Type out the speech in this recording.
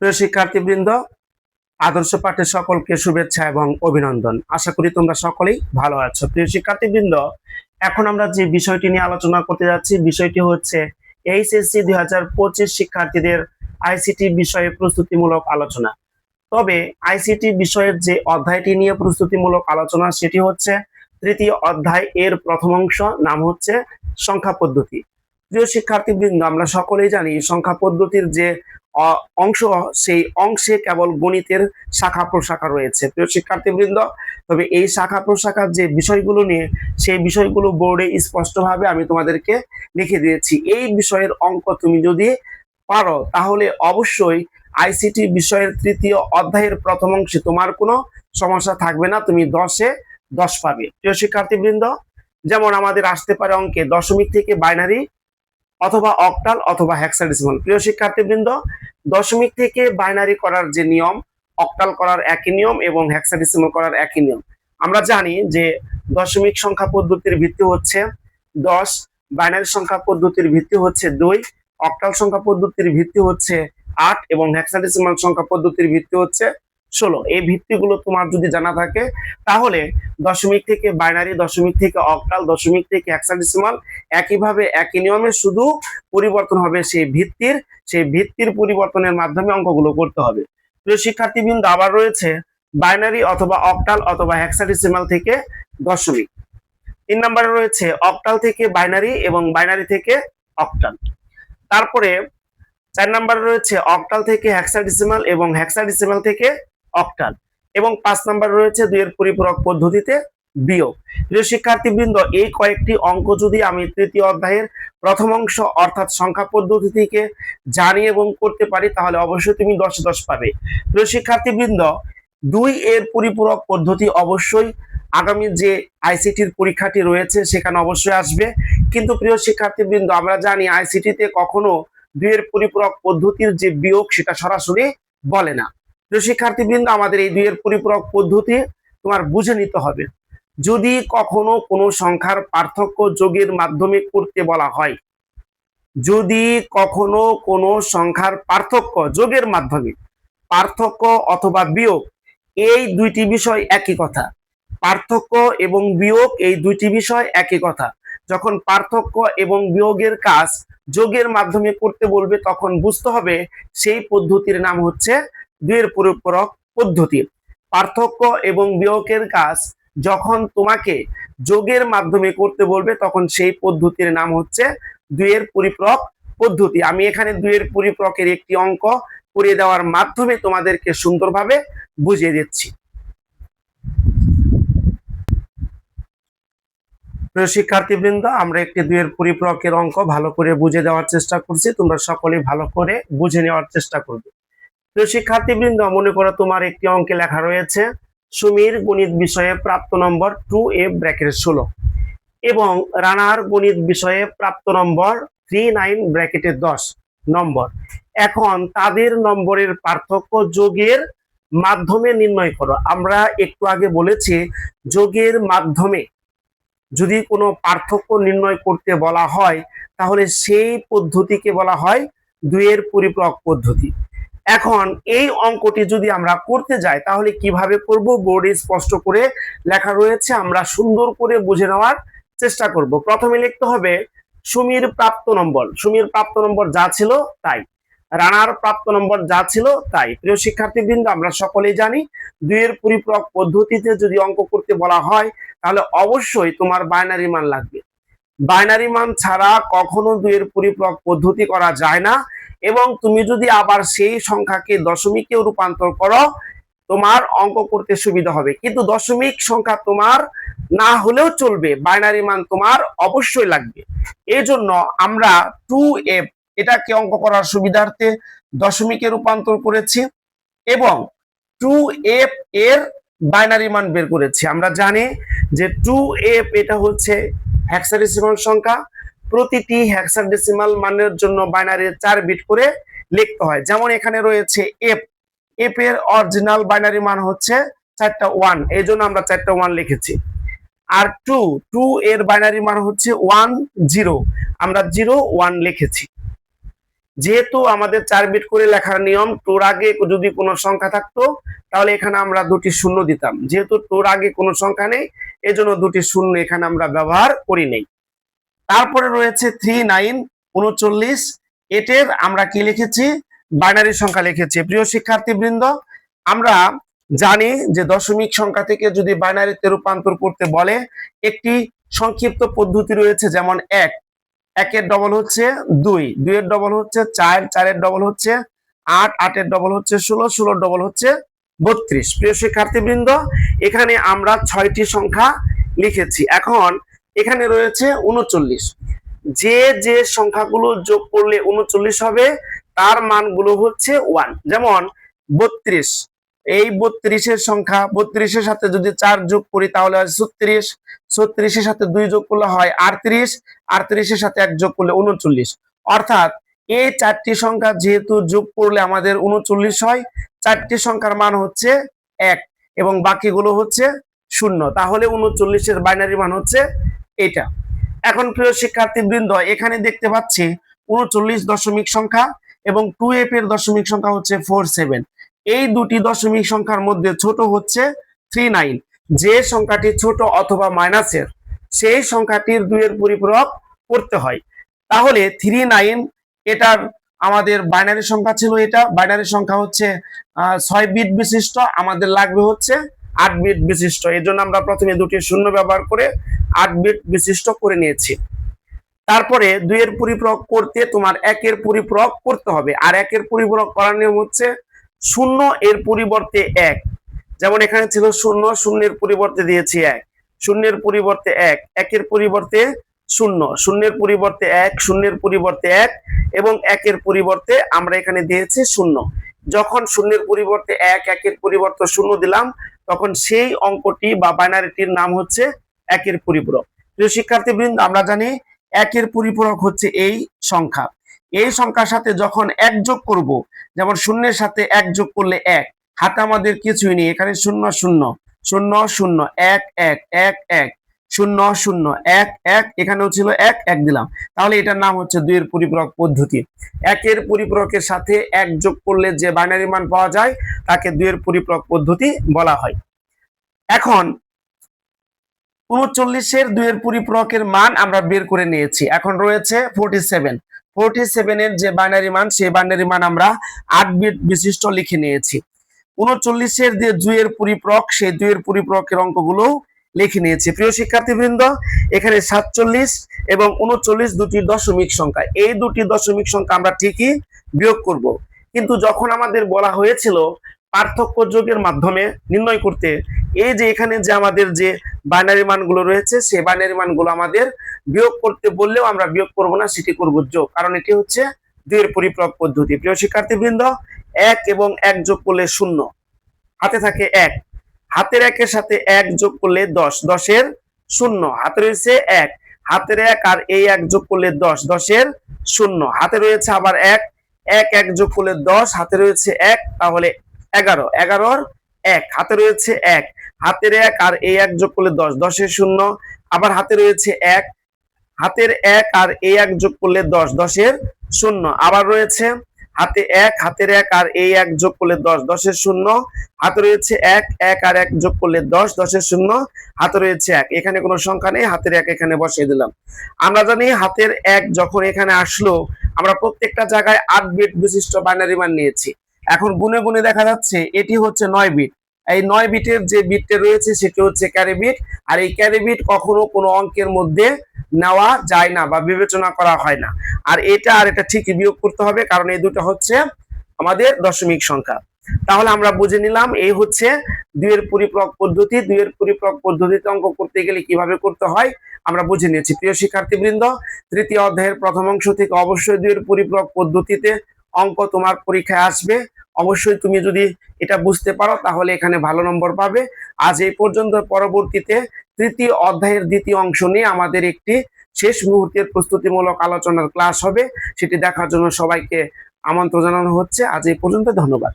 প্রিয় শিক্ষার্থীবৃন্দ, আদর্শ পাঠে সকলকে শুভেচ্ছা এবং অভিনন্দন। আশা করি তোমরা সকলেই ভালো আছো। প্রিয় শিক্ষার্থীবৃন্দ, এখন আমরা যে বিষয়টি নিয়ে আলোচনা করতে যাচ্ছি, বিষয়টি হচ্ছে এইচএসসি দুই হাজার পঁচিশ শিক্ষার্থীদের আইসিটি বিষয়ে প্রস্তুতিমূলক আলোচনা। তবে আইসিটি বিষয়ের যে অধ্যায়টি নিয়ে প্রস্তুতিমূলক আলোচনা, সেটি হচ্ছে তৃতীয় অধ্যায় এর প্রথম অংশ, নাম হচ্ছে সংখ্যা পদ্ধতি। প্রিয় শিক্ষার্থীবৃন্দ, আমরা সকলেই জানি সংখ্যা পদ্ধতির যে অংশ, সেই অংশে কেবল গণিতের শাখা প্রশাখা রয়েছে। প্রিয় শিক্ষার্থীবৃন্দ, তবে এই শাখা প্রশাখার যে বিষয়গুলো নিয়ে, সেই বিষয়গুলো বোর্ডে স্পষ্টভাবে আমি তোমাদেরকে লিখে দিয়েছি। এই বিষয়ের অঙ্ক তুমি যদি পারো, তাহলে অবশ্যই আইসিটি বিষয়ের তৃতীয় অধ্যায়ের প্রথম অংশে তোমার কোনো সমস্যা থাকবে না, তুমি দশে দশ পাবে। প্রিয় শিক্ষার্থীবৃন্দ, যেমন আমাদের আসতে পারে অঙ্কে দশমিক থেকে বাইনারি অথবা অক্টাল অথবা হেক্সাডেসিমাল। প্রিয় শিক্ষার্থীবৃন্দ, দশমিক থেকে বাইনারি করার যে নিয়ম, অক্টাল করার একই নিয়ম এবং হেক্সাডেসিমাল করার একই নিয়ম। আমরা জানি যে দশমিক সংখ্যা পদ্ধতির ভিত্তি হচ্ছে দশ, বাইনারি সংখ্যা পদ্ধতির ভিত্তি হচ্ছে দুই, অক্টাল সংখ্যা পদ্ধতির ভিত্তি হচ্ছে আট এবং হেক্সাডেসিমাল সংখ্যা পদ্ধতির ভিত্তি হচ্ছে ষোলো, এই ভিত্তিগুলো তোমার যদি জানা থাকে, তাহলে দশমিক থেকে বাইনারি, দশমিক থেকে অক্টাল, দশমিক থেকে হেক্সাডেসিমাল একইভাবে একই নিয়মে শুধু পরিবর্তন হবে সেই ভিত্তির সেই ভিত্তির পরিবর্তনের মাধ্যমে অঙ্কগুলো করতে হবে। প্রিয় শিক্ষার্থীবৃন্দ, আবার রয়েছে বাইনারি অথবা অক্টাল অথবা হেক্সাডেসিমাল থেকে দশমিক। তিন নম্বরে রয়েছে অক্টাল থেকে বাইনারি এবং বাইনারি থেকে অক্টাল। তারপরে চার নম্বরে রয়েছে অক্টাল থেকে হেক্সাডেসিমাল এবং হেক্সাডেসিমাল থেকে অক্টাল। এবং পাঁচ নাম্বার রয়েছে দুইয়ের পরিপূরক পদ্ধতিতে বিয়োগ। প্রিয় শিক্ষার্থীবৃন্দ, এই কয়েকটি অঙ্ক যদি আমি তৃতীয় অধ্যায়ের প্রথম অংশ অর্থাৎ সংখ্যা পদ্ধতি থেকে জানি এবং করতে পারি, তাহলে অবশ্যই তুমি দশ দশ পাবে। প্রিয় শিক্ষার্থীবৃন্দ, দুই এর পরিপূরক পদ্ধতি অবশ্যই আগামী যে আইসিটির পরীক্ষাটি রয়েছে সেখানে অবশ্যই আসবে। কিন্তু প্রিয় শিক্ষার্থীবৃন্দ, আমরা জানি আইসিটিতে কখনো দুইয়ের পরিপূরক পদ্ধতির যে বিয়োগ সেটা সরাসরি বলে না। প্রিয় শিক্ষার্থীবৃন্দ, আমাদের এই দুইয়ের পরিপূরক পদ্ধতি তোমার বুঝে নিতে হবে। যদি কখনো কোনো সংখ্যার পার্থক্য যোগের মাধ্যমে করতে বলা হয়, যদি কখনো কোনো সংখ্যার পার্থক্য যোগের মাধ্যমে, পার্থক্য অথবা বিয়োগ, এই দুইটি বিষয় একই কথা। পার্থক্য এবং বিয়োগ, এই দুইটি বিষয় একই কথা। যখন পার্থক্য এবং বিয়োগের কাজ যোগের মাধ্যমে করতে বলবে, তখন বুঝতে হবে সেই পদ্ধতির নাম হচ্ছে দুইয়ের পরিপূরক পদ্ধতি। পার্থক্য এবং বিয়োগের কাজ যখন তোমাকে যোগের মাধ্যমে করতে বলবে, তখন সেই পদ্ধতির নাম হচ্ছে দুইয়ের পরিপূরক পদ্ধতি। আমি এখানে দুইয়ের পরিপূরকের একটি অঙ্ক করে দেওয়ার মাধ্যমে তোমাদেরকে সুন্দরভাবে বুঝিয়ে দিচ্ছি। শিক্ষার্থীবৃন্দ, আমরা একটি দুইয়ের পরিপূরকের অঙ্ক ভালো করে বুঝে দেওয়ার চেষ্টা করছি। তোমরা সকলেই ভালো করে বুঝে নেওয়ার চেষ্টা করবে। প্রিয় শিক্ষার্থীবৃন্দ, মনে করো তোমার একটি অঙ্কে লেখা রয়েছে, সুমির গণিত বিষয়ে প্রাপ্ত নম্বর টু এ ব্র্যাকেট ষোলো এবং রানার গণিত বিষয়ে প্রাপ্ত নম্বর থ্রি নাইন ব্র্যাকেটে দশ নম্বর। এখন তাদের নম্বরের পার্থক্য যোগের মাধ্যমে নির্ণয় করো। আমরা একটু আগে বলেছি, যোগের মাধ্যমে যদি কোনো পার্থক্য নির্ণয় করতে বলা হয়, তাহলে সেই পদ্ধতিকে বলা হয় দুইয়ের পরিপূরক পদ্ধতি। এখন এই অঙ্কটি যদি আমরা করতে যাই, তাহলে কীভাবে করব? বোর্ডে স্পষ্ট করে লেখা রয়েছে, আমরা সুন্দর করে বুঝে নেওয়ার চেষ্টা করব। প্রথমে লিখতে হবে, সুমির প্রাপ্ত নম্বর। সুমির প্রাপ্ত নম্বর যা ছিল তাই। রানার প্রাপ্ত নম্বর যা ছিল তাই। প্রিয় শিক্ষার্থীবৃন্দ, আমরা সকলেই জানি, দুইয়ের পরিপূরক পদ্ধতিতে যদি অঙ্ক করতে বলা হয়, তাহলে অবশ্যই তোমার বাইনারি মান লাগবে। বাইনারি মান ছাড়া কখনো দুইয়ের পরিপূরক পদ্ধতি করা যায় না। এবং তুমি যদি আবার সেই সংখ্যাকে দশমিকে রূপান্তর করো, তোমার অঙ্ক করতে সুবিধা হবে। কিন্তু দশমিক সংখ্যা তোমার না হলেও চলবে বাইনারি মান তোমার অবশ্যই লাগবে। এই জন্য আমরা টু এফ এটাকে অঙ্ক করার সুবিধার্থে দশমিকে রূপান্তর করেছি এবং টু এফ এর বাইনারি মান বের করেছি। আমরা জানি যে টু এফ এটা হচ্ছে হ্যাক্সাডেসিমাল সংখ্যা প্রতিটি হ্যাক্সাডেসিমাল মানের জন্য বাইনারি চার বিট করে লিখতে হয়। যেমন এখানে রয়েছে এফ এফ এর অরিজিনাল বাইনারি মান হচ্ছে চারটা ওয়ান এই জন্য আমরা চারটা ওয়ান লিখেছি। আর টু টু এর বাইনারি মান হচ্ছে ওয়ান জিরো আমরা জিরো ওয়ান লিখেছি। যেহেতু আমাদের চার বিট করে লেখার নিয়ম টুর আগে যদি কোনো সংখ্যা থাকতো, তাহলে এখানে আমরা দুটি শূন্য দিতাম। যেহেতু টুর আগে কোনো সংখ্যা নেই, এজন্য দুটি শূন্য এখানে আমরা ব্যবহার করি নেই। তারপরে রয়েছে থ্রি নাইন উনচল্লিশ। এটের আমরা কি লিখেছি? বাইনারি সংখ্যা লিখেছি। প্রিয় শিক্ষার্থীবৃন্দ, আমরা জানি যে দশমিক সংখ্যা থেকে যদি বাইনারিতে রূপান্তর করতে বলে, একটি সংক্ষিপ্ত পদ্ধতি রয়েছে যেমন এক। একের ডবল হচ্ছে দুই। দুইয়ের ডবল হচ্ছে চার। চারের ডবল হচ্ছে আট। আটের ডবল হচ্ছে ষোলো। ষোলোর ডবল হচ্ছে বত্রিশ। প্রিয় শিক্ষার্থীবৃন্দ, এখানে আমরা ছয়টি সংখ্যা লিখেছি। এখন এখানে রয়েছে উনচল্লিশ। যে যে সংখ্যাগুলো যোগ করলে উনচল্লিশ হবে, তার মানগুলো হচ্ছে ওয়ান যেমন, বত্রিশ। এই বত্রিশের সংখ্যা, বত্রিশের সাথে যদি চার যোগ করি, তাহলে হয় ছত্রিশ। ছত্রিশের সাথে দুই যোগ করলে হয় আটত্রিশ। আটত্রিশের সাথে এক যোগ করলে উনচল্লিশ। অর্থাৎ, এই চারটি সংখ্যা যেহেতু যোগ করলে আমাদের উনচল্লিশ হয়, চারটি সংখ্যার মান হচ্ছে এক। এবং বাকিগুলো হচ্ছে শূন্য। তাহলে উনচল্লিশের বাইনারি মান হচ্ছে এটা। এখন প্রিয় শিক্ষার্থীবৃন্দ, এখানে দেখতে পাচ্ছি উনচল্লিশ দশমিক সংখ্যা এবং টু এফ এর দশমিক সংখ্যা হচ্ছে ফোর সেভেন এই দুটি দশমিক সংখ্যার মধ্যে ছোট হচ্ছে থ্রি নাইন যে সংখ্যাটি ছোট অথবা মাইনাসের সেই সংখ্যাটির দুইয়ের পরিপূরক করতে হয়। তাহলে থ্রি নাইন এটার আমাদের বাইনারি সংখ্যা ছিল এটা। বাইনারি সংখ্যা হচ্ছে ছয় বিট বিশিষ্ট। আমাদের লাগবে হচ্ছে আট বিট বিশিষ্ট। এই জন্য আমরা প্রথমে দুটি শূন্য ব্যবহার করে আট বিট বিশিষ্ট করে নিয়েছি। তারপরে দুইয়ের পরিপূরক করতে তোমার একের পরিপূরক করতে হবে। আর একের পরিপূরক করার নিয়ম হচ্ছে শূন্য এর পরিবর্তে এক। যেমন এখানে ছিল শূন্য, শূন্যের পরিবর্তে দিয়েছি এক। শূন্যের পরিবর্তে এক, একের পরিবর্তে শূন্য। শূন্যের পরিবর্তে এক, শূন্যের পরিবর্তে এক, এবং একের পরিবর্তে আমরা এখানে দিয়েছি শূন্য। যখন শূন্যের পরিবর্তে এক, একের পরিবর্তে শূন্য দিলাম তখন সেই অঙ্কটি বা বাইনারিটির নাম হচ্ছে একের পরিপূরক। প্রিয় শিক্ষার্থীবৃন্দ, আমরা জানি একের পরিপূরক হচ্ছে এই সংখ্যা। এই সংখ্যার সাথে যখন এক যোগ করব, যেমন শূন্যের সাথে এক যোগ করলে এক, হাতে আমাদের কিছুই নেই, এখানে শূন্য শূন্য শূন্য শূন্য, এক এক এক এক শূন্য শূন্য, এক এক, এখানেও ছিল এক এক দিলাম। তাহলে এটার নাম হচ্ছে দুইয়ের পরিপূরক পদ্ধতি। একের পরিপূরকের সাথে এক যোগ করলে যে বাইনারি মান পাওয়া যায়, তাকে দুইয়ের পরিপূরক পদ্ধতি বলা হয়। এখন, উনচল্লিশের দুইয়ের পরিপূরকের মান আমরা বের করে নিয়েছি। এখন রয়েছে ফোরটি সেভেন ফোরটি সেভেনের যে বাইনারি মান, সেই বাইনারি মান আমরা আট বিট বিশিষ্ট লিখে নিয়েছি। উনচল্লিশের যে দুইয়ের পরিপূরক, সেই দুইয়ের পরিপূরকের অঙ্কগুলো লিখে নিয়েছি। প্রিয় শিক্ষার্থীবৃন্দ, এখানে সাতচল্লিশ এবং উনচল্লিশ দুটি দশমিক সংখ্যা। এই দুটি দশমিক সংখ্যা আমরা ঠিকই বিয়োগ করব। কিন্তু যখন আমাদের বলা হয়েছিল পার্থক্য যোগের মাধ্যমে নির্ণয় করতে, এই যে এখানে যে আমাদের যে বাইনারি মানগুলো রয়েছে, সেই বাইনারি মানগুলো আমাদের বিয়োগ করতে বললেও আমরা বিয়োগ করব না, সেটি করব যোগ। কারণ এটি হচ্ছে দুইয়ের পরিপূরক পদ্ধতি। প্রিয় শিক্ষার্থীবৃন্দ, এক এবং এক যোগ করলে শূন্য। হাতে থাকে এক। হাতের একের সাথে এক যোগ করলে দশ, দশের শূন্য, হাতে রয়েছে এক, হাতের এক আর এই এক যোগ করলে দশ, দশের শূন্য, হাতে রয়েছে আবার এক এক এক যোগ করলে দশ, হাতে রয়েছে এক, তাহলে এগারো, এগারোর এক, হাতে রয়েছে এক, হাতের এক আর এই এক যোগ করলে দশ, দশের শূন্য, আবার হাতে রয়েছে এক, হাতের এক আর এই এক যোগ করলে দশ, দশের শূন্য, আবার রয়েছে হাতে এক, হাতের এক আর এই এক যোগ করলে দশ, দশের শূন্য। হাতে রয়েছে এক এক আর এক যোগ করলে দশ, দশের শূন্য। হাতে রয়েছে এক, এখানে কোনো সংখ্যা নেই, হাতের এক এখানে বসিয়ে দিলাম। আমরা জানি হাতের এক যখন এখানে আসলো, আমরা প্রত্যেকটা জায়গায় আট বিট বিশিষ্ট বাইনারি মান নিয়েছি। এখন গুনে গুনে দেখা যাচ্ছে, এটি হচ্ছে নয় বিট এই নয় বিটের যে বিটটা রয়েছে সেটি হচ্ছে ক্যারি বিট। আর এই ক্যারি বিট কখনো কোনো অঙ্কের মধ্যে নেওয়া যায় না বা বিবেচনা করা হয় না। আর এটা আর এটা ঠিক বিয়োগ করতে হবে, কারণ এই দুটো হচ্ছে আমাদের দশমিক সংখ্যা। তাহলে আমরা বুঝে নিলাম, এই হচ্ছে দুইয়ের পরিপূরক পদ্ধতি। দুইয়ের পরিপূরক পদ্ধতিতে অঙ্ক করতে গেলে কীভাবে করতে হয়, আমরা বুঝে নিয়েছি। প্রিয় শিক্ষার্থীবৃন্দ, তৃতীয় অধ্যায়ের প্রথম অংশ থেকে অবশ্যই দুইয়ের পরিপূরক পদ্ধতিতে অঙ্ক তোমার পরীক্ষায় আসবে। অবশ্যই তুমি যদি এটা বুঝতে পারো, তাহলে এখানে ভালো নম্বর পাবে। আজ এই পর্যন্ত পরবর্তীতে তৃতীয় অধ্যায়ের দ্বিতীয় অংশ নিয়ে আমাদের একটি শেষ মুহূর্তের প্রস্তুতিমূলক আলোচনার ক্লাস হবে। সেটি দেখার জন্য সবাইকে আমন্ত্রণ জানানো হচ্ছে। আজ এই পর্যন্ত ধন্যবাদ।